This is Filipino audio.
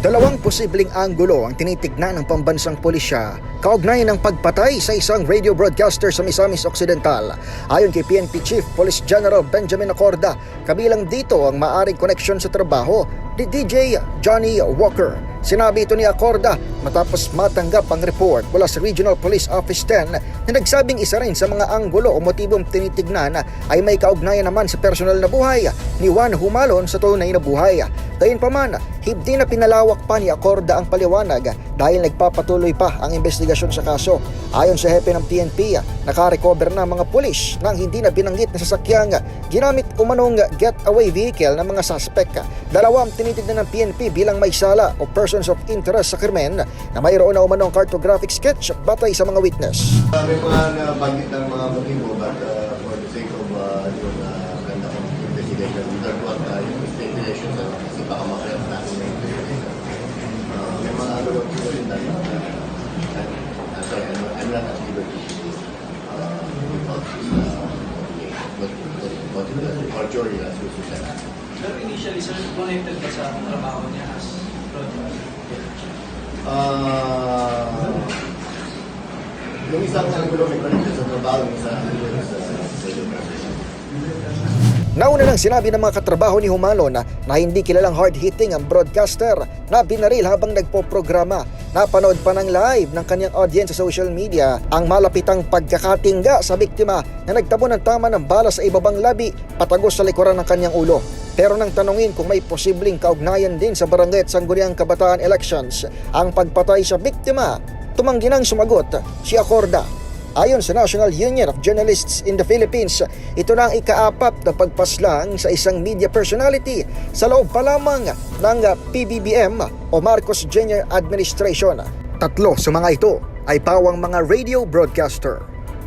Dalawang posibleng anggulo ang tinitignan ng pambansang pulisya kaugnay ng pagpatay sa isang radio broadcaster sa Misamis Occidental. Ayon kay PNP Chief Police General Benjamin Acorda, kabilang dito ang maaring koneksyon sa trabaho ni DJ Johnny Walker. Sinabi ito ni Acorda matapos matanggap ang report mula sa Regional Police Office 10 na nagsabing isa rin sa mga anggulo o motibong tinitignan ay may kaugnayan naman sa personal na buhay ni Juan Humalon sa tunay na buhay. Gayunpaman, hindi na pinalawak pa ni Acorda ang paliwanag dahil nagpapatuloy pa ang investigasyon sa kaso. Ayon sa hepe ng PNP, nakarecover na mga pulis ng hindi na binanggit na sasakyang ginamit umanong getaway vehicle ng mga suspect. Dalawa tinitignan ng PNP bilang may sala o persons of interest sa krimen na mayroon na umanong cartographic sketch batay sa mga witness. Uh, may mga nabanggit ng mga motibo but uh, for the sake of uh, yung uh, ganda kong investigation, third one, uh, yung speculation uh, kasi baka makaya natin na investigation. Uh, may mga ano lang po rin na uh, uh, sorry, I'm, I'm not at liberty uh, report this uh, what, what, what, what, or jury as we said. Pero initially, sir, connected ba sa trabaho niya as? Uh, yung isang angulo may connected sa trabaho, yung isang. Nauna nang sinabi ng mga katrabaho ni Humalo na, na hindi kilalang hard-hitting ang broadcaster na binaril habang nagpo-programa. Napanood pa ng live ng kanyang audience sa social media ang malapitang pagkakatingga sa biktima na nagtabo ng tama ng bala sa ibabang labi patagos sa likuran ng kanyang ulo. Pero nang tanungin kung may posibleng kaugnayan din sa barangay at sangguniang kabataan elections ang pagpatay sa biktima, tumanggi nang sumagot si Acorda Ayon sa National Union of Journalists in the Philippines, ito na ang ikaapat na pagpaslang sa isang media personality sa loob pa lamang ng PBBM o Marcos Jr. Administration. Tatlo sa mga ito ay pawang mga radio broadcaster.